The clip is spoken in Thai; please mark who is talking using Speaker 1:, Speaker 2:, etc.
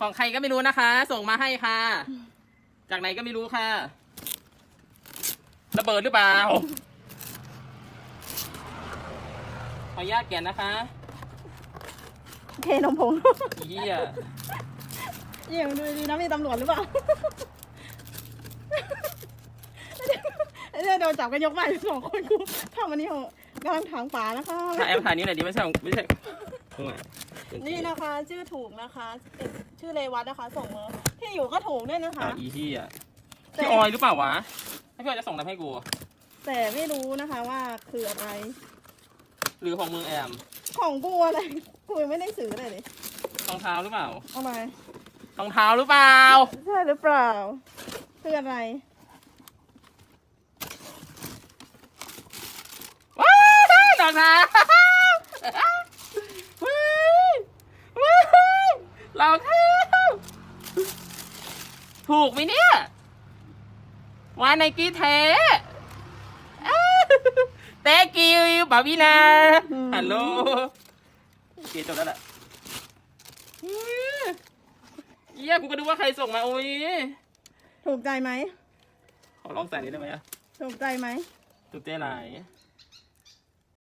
Speaker 1: ของใครก็ไม่รู้นะคะ ส่งมาให้ค่ะ จากไหนก็ไม่รู้ค่ะระเบิดหรือเปล่าขออนุญาตแกะนะคะ
Speaker 2: เคนมผง
Speaker 1: อีเหี้ย
Speaker 2: เยี่ยมดูดีนะมีตำรวจหรือเปล่าเนี่ยโดนจับกันยกใหม่สองคนกูทำอันนี้เหรอกำลังถางป่านะคะ
Speaker 1: ถ่ายแอปถ่ายนี้หน่อยดิไม่ใช่ของไม่ใช่ ตรงไหน
Speaker 2: นี่นะคะชื่อถูกนะคะเอ่อชื่อเลวัตนะคะ ส่งมาที่อยู่ก็ถูกด้วยนะคะ
Speaker 1: อะอีเหี้ยพี่ออยหรือเปล่าวะให้พี่ออยจะส่งอะไรให้กู
Speaker 2: แต่ไม่รู้นะคะว่าคืออะไร
Speaker 1: หรือของมึงแอม
Speaker 2: ของกูอะไรกูยังไม่ได้ซื้อเลยดิ
Speaker 1: รองเท้าหรือเปล่า
Speaker 2: เอามาร
Speaker 1: องเท้าหรือเปล่า
Speaker 2: ใช่หรือเปล่าคืออะไร
Speaker 1: ว้าวรองเท้าว้าวว้าวรองเท้าถูกไหมเนี่ยว่าไนกี้แท้เตกิวบาวินาฮัลโหลโอเคจบแล้วแหละเยี่ยกูก็ดูว่าใครส่งมาโอ้ย
Speaker 2: ถูกใจไหม
Speaker 1: ขอลองใส่นิดได้ไหมอะ
Speaker 2: ถูกใจไหม
Speaker 1: ถูกใจหลาย